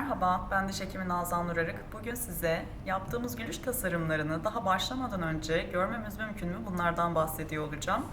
Merhaba, ben diş hekimi Nazan Nurarık. Bugün size yaptığımız gülüş tasarımlarını daha başlamadan önce görmemiz mümkün mü bunlardan bahsediyor olacağım.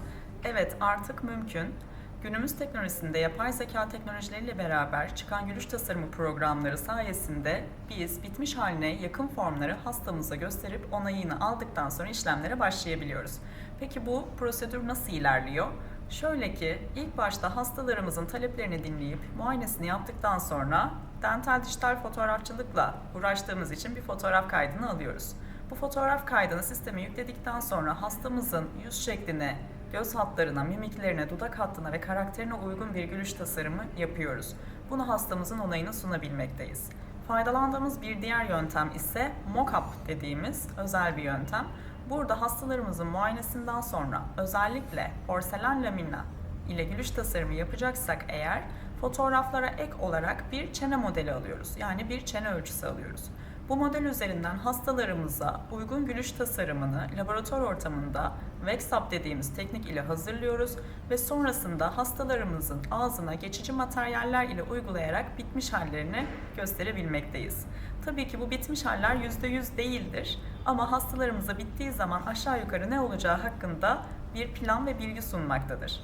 Evet, artık mümkün. Günümüz teknolojisinde yapay zeka teknolojileriyle beraber çıkan gülüş tasarımı programları sayesinde biz bitmiş haline yakın formları hastamıza gösterip onayını aldıktan sonra işlemlere başlayabiliyoruz. Peki bu prosedür nasıl ilerliyor? Şöyle ki ilk başta hastalarımızın taleplerini dinleyip muayenesini yaptıktan sonra dental dijital fotoğrafçılıkla uğraştığımız için bir fotoğraf kaydını alıyoruz. Bu fotoğraf kaydını sisteme yükledikten sonra hastamızın yüz şekline, göz hatlarına, mimiklerine, dudak hattına ve karakterine uygun bir gülüş tasarımı yapıyoruz. Bunu hastamızın onayını sunabilmekteyiz. Faydalandığımız bir diğer yöntem ise mock-up dediğimiz özel bir yöntem. Burada hastalarımızın muayenesinden sonra özellikle porselen lamina ile gülüş tasarımı yapacaksak eğer fotoğraflara ek olarak bir çene modeli alıyoruz. Yani bir çene ölçüsü alıyoruz. Bu model üzerinden hastalarımıza uygun gülüş tasarımını laboratuvar ortamında Vexap dediğimiz teknik ile hazırlıyoruz ve sonrasında hastalarımızın ağzına geçici materyaller ile uygulayarak bitmiş hallerini gösterebilmekteyiz. Tabii ki bu bitmiş haller %100 değildir ama hastalarımıza bittiği zaman aşağı yukarı ne olacağı hakkında bir plan ve bilgi sunmaktadır.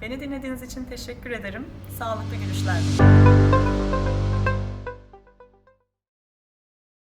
Beni dinlediğiniz için teşekkür ederim. Sağlıklı gülüşler dilerim.